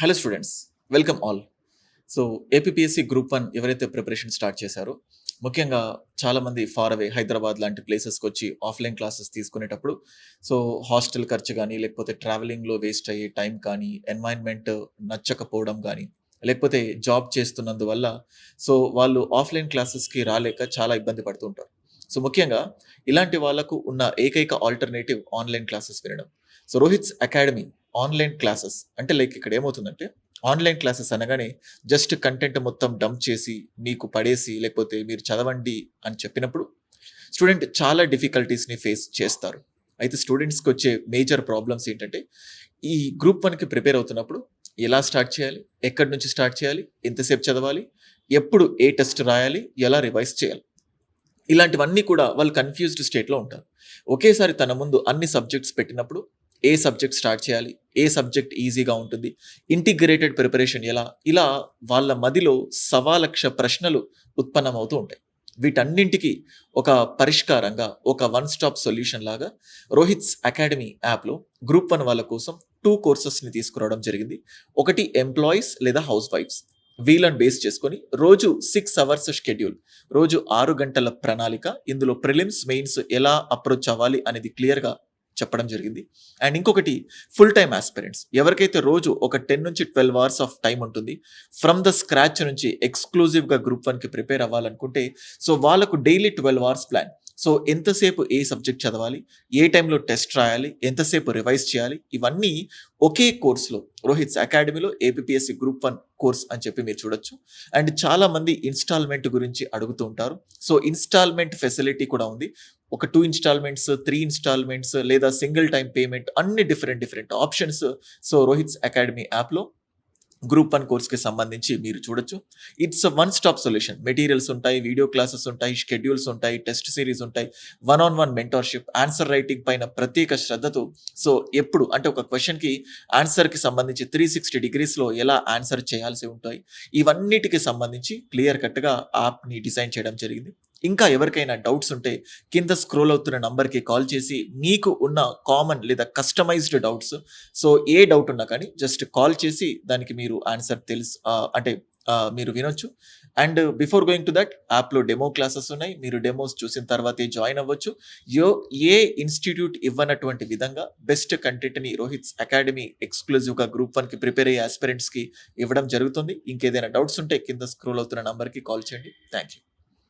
Hello students welcome all so APSC group one ఎవరైతే preparation start చేశారో ముఖ్యంగా చాలామంది ఫార్ అవే హైదరాబాద్ లాంటి ప్లేసెస్కి వచ్చి ఆఫ్లైన్ క్లాసెస్ తీసుకునేటప్పుడు సో హాస్టల్ ఖర్చు కానీ లేకపోతే ట్రావెలింగ్లో వేస్ట్ అయ్యే టైం కానీ ఎన్వైర్న్మెంట్ నచ్చకపోవడం కానీ లేకపోతే జాబ్ చేస్తున్నందువల్ల సో వాళ్ళు ఆఫ్లైన్ క్లాసెస్కి రాలేక చాలా ఇబ్బంది పడుతుంటారు సో ముఖ్యంగా ఇలాంటి వాళ్ళకు ఉన్న ఏకైక ఆల్టర్నేటివ్ ఆన్లైన్ క్లాసెస్ వినడం. So Rohit's academy online classes. అంటే లైక్ ఇక్కడ ఏమవుతుందంటే ఆన్లైన్ క్లాసెస్ అనగానే జస్ట్ కంటెంట్ మొత్తం డంప్ చేసి మీకు పడేసి లేకపోతే మీరు చదవండి అని చెప్పినప్పుడు స్టూడెంట్ చాలా డిఫికల్టీస్ని ఫేస్ చేస్తారు. అయితే స్టూడెంట్స్కి వచ్చే మేజర్ ప్రాబ్లమ్స్ ఏంటంటే ఈ గ్రూప్ వన్కి ప్రిపేర్ అవుతున్నప్పుడు ఎలా స్టార్ట్ చేయాలి? ఎక్కడి నుంచి స్టార్ట్ చేయాలి? ఎంతసేపు చదవాలి? ఎప్పుడు ఏ టెస్ట్ రాయాలి? ఎలా రివైజ్ చేయాలి? ఇలాంటివన్నీ కూడా వాళ్ళు కన్ఫ్యూజ్డ్ స్టేట్లో ఉంటారు. ఒకేసారి తన ముందు అన్ని సబ్జెక్ట్స్ పెట్టినప్పుడు ఏ సబ్జెక్ట్ స్టార్ట్ చేయాలి? ఏ సబ్జెక్ట్ ఈజీగా ఉంటుంది? ఇంటిగ్రేటెడ్ ప్రిపరేషన్ ఎలా? ఇలా వాళ్ళ మదిలో సవాలక్ష ప్రశ్నలు ఉత్పన్నమవుతూ ఉంటాయి. వీటన్నింటికి ఒక పరిష్కారంగా ఒక వన్ స్టాప్ సొల్యూషన్ లాగా రోహిత్స్ అకాడమీ యాప్లో గ్రూప్ వన్ వాళ్ళ కోసం టూ కోర్సెస్ని తీసుకురావడం జరిగింది. ఒకటి ఎంప్లాయీస్ లేదా హౌస్ వైఫ్స్ వీళ్ళని బేస్ చేసుకొని రోజు సిక్స్ అవర్స్ షెడ్యూల్ రోజు ఆరు గంటల ప్రణాళిక ఇందులో ప్రిలిమ్స్ మెయిన్స్ ఎలా అప్రోచ్ అవ్వాలి అనేది క్లియర్గా చెప్పడం జరిగింది. అండ్ ఇంకొకటి ఫుల్ టైమ్ ఆస్పిరెంట్స్ ఎవరికైతే రోజు ఒక టెన్ నుంచి ట్వెల్వ్ అవర్స్ ఆఫ్ టైం ఉంటుంది ఫ్రమ్ ద స్క్రాచ్ నుంచి ఎక్స్క్లూజివ్గా గ్రూప్ వన్కి ప్రిపేర్ అవ్వాలనుకుంటే సో వాళ్ళకు daily twelve hours plan so ఎంతసేపు ఏ సబ్జెక్ట్ చదవాలి ఏ టైంలో టెస్ట్ రాయాలి ఎంతసేపు రివైజ్ చేయాలి ఇవన్నీ ఒకే కోర్సులో రోహిత్స్ అకాడమీలో ఏపీఎస్సి గ్రూప్ వన్ కోర్స్ అని చెప్పి మీరు చూడొచ్చు. అండ్ చాలామంది ఇన్స్టాల్మెంట్ గురించి అడుగుతూ ఉంటారు. సో ఇన్స్టాల్మెంట్ ఫెసిలిటీ కూడా ఉంది. ఒక టూ ఇన్స్టాల్మెంట్స్ త్రీ ఇన్స్టాల్మెంట్స్ లేదా సింగిల్ టైం పేమెంట్ అన్ని different different options so Rohit's academy యాప్లో గ్రూప్ వన్ కోర్స్కి సంబంధించి మీరు చూడొచ్చు. It's one stop solution materials ఉంటాయి వీడియో క్లాసెస్ ఉంటాయి షెడ్యూల్స్ ఉంటాయి టెస్ట్ సిరీస్ ఉంటాయి. One on one mentorship answer writing పైన ప్రత్యేక శ్రద్ధతో సో ఎప్పుడు అంటే ఒక క్వశ్చన్కి ఆన్సర్కి సంబంధించి త్రీ సిక్స్టీ డిగ్రీస్లో ఎలా ఆన్సర్ చేయాల్సి ఉంటాయి. ఇవన్నిటికి సంబంధించి క్లియర్ కట్గా యాప్ని డిజైన్ చేయడం జరిగింది. ఇంకా ఎవరికైనా డౌట్స్ ఉంటే కింద స్క్రోల్ అవుతున్న నంబర్కి కాల్ చేసి మీకు ఉన్న కామన్ లేదా కస్టమైజ్డ్ డౌట్స్ సో ఏ డౌట్ ఉన్నా కానీ జస్ట్ కాల్ చేసి దానికి మీరు ఆన్సర్ తెలుసు అంటే మీరు వినొచ్చు. And before going to that యాప్లో డెమో క్లాసెస్ ఉన్నాయి. మీరు డెమోస్ చూసిన తర్వాతే జాయిన్ అవ్వచ్చు. యో ఏ ఇన్స్టిట్యూట్ ఇవ్వనటువంటి విధంగా బెస్ట్ కంటెంట్ని రోహిత్స్ అకాడమీ ఎక్స్క్లూజివ్గా గ్రూప్ వన్కి ప్రిపేర్ అయ్యే ఆస్పిరెంట్స్కి ఇవ్వడం జరుగుతుంది. ఇంకేదైనా డౌట్స్ ఉంటే కింద స్క్రోల్ అవుతున్న నంబర్కి కాల్ చేయండి. Thank you